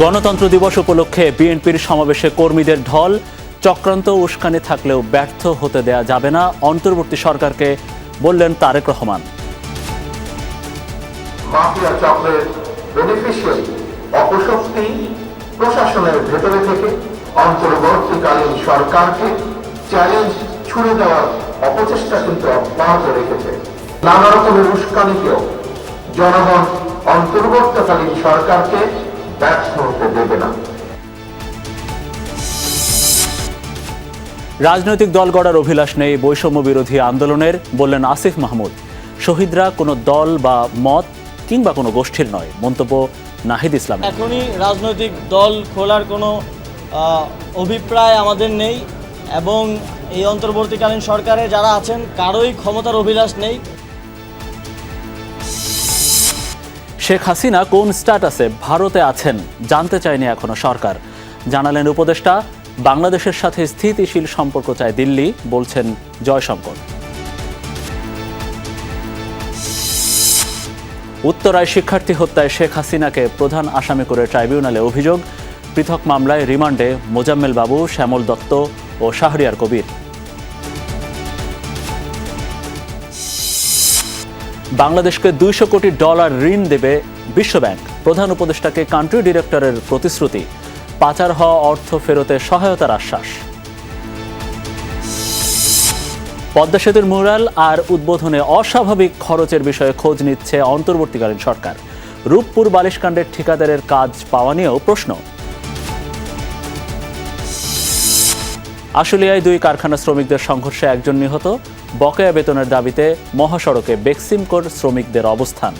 গণতন্ত্র দিবস উপলক্ষে বিএনপির সমাবেশে কর্মীদের ঢল, চক্রান্ত উস্কানি থাকলেও ব্যর্থ হতে দেয়া যাবে না, অন্তর্বর্তী সরকারকে বললেন তারেক রহমান। মাফিয়া চক্রের বেনিফিশিয়ারি অপশক্তি প্রশাসনের ভেতরে থেকে অন্তর্বর্তীকালীন সরকারকে চ্যালেঞ্জ ছুড়ে দেওয়ার অপচেষ্টা কিন্তু অব্যাহত রেখেছে। নানা রকমের উস্কানিকেও জনগণ অন্তর্বর্তীকালীন সরকারকে ব্যর্থ হতে দেবে না। রাজনৈতিক দল গড়ার অভিলাষ নেই বৈষম্য বিরোধী আন্দোলনের বললেন আসিফ মাহমুদ। শহীদরা কোনো দল বা মত কিংবা কোনো গোষ্ঠীর নয় মন্তব্য নাহিদ ইসলাম এখনই রাজনৈতিক দল খোলার কোনো আহ, অভিপ্রায় আমাদের নেই। এবং এই অন্তর্বর্তীকালীন সরকারে যারা আছেন, কারোই ক্ষমতার অভিলাষ নেই। শেখ হাসিনা কোন স্ট্যাটাসে ভারতে আছেন জানতে চায়নি এখনও সরকার। জানালেন উপদেষ্টা, বাংলাদেশের সাথে স্থিতিশীল সম্পর্ক চায় দিল্লি, বলছেন জয়শঙ্কর। উত্তরায় শিক্ষার্থী হত্যায় শেখ হাসিনাকে প্রধান আসামি করে ট্রাইব্যুনালে অভিযোগ, পৃথক মামলায় রিমান্ডে মোজাম্মেল বাবু, শ্যামল দত্ত ও শাহরিয়ার কবির। বাংলাদেশকে দুইশো কোটি ডলার ঋণ দেবে বিশ্বব্যাংক। প্রধান উপদেষ্টাকে কান্ট্রি ডিরেক্টরের প্রতিশ্রুতি। পাচার হওয়া অর্থ ফেরতে সহায়তার আশ্বাস। পদ্মা সেতুর মুরাল আর উদ্বোধনে অস্বাভাবিক খরচের বিষয়ে খোঁজ নিচ্ছে অন্তর্বর্তীকালীন সরকার। রূপপুর বালিশকাণ্ডের ঠিকাদারের কাজ পাওয়া নিয়েও প্রশ্ন। আশুলিয়ায় দুই কারখানা শ্রমিকদের সংঘর্ষে একজন নিহত। বকেয়া বেতনের দাবিতে মহাসড়কে বেক্সিমকোর শ্রমিকদের অবস্থান।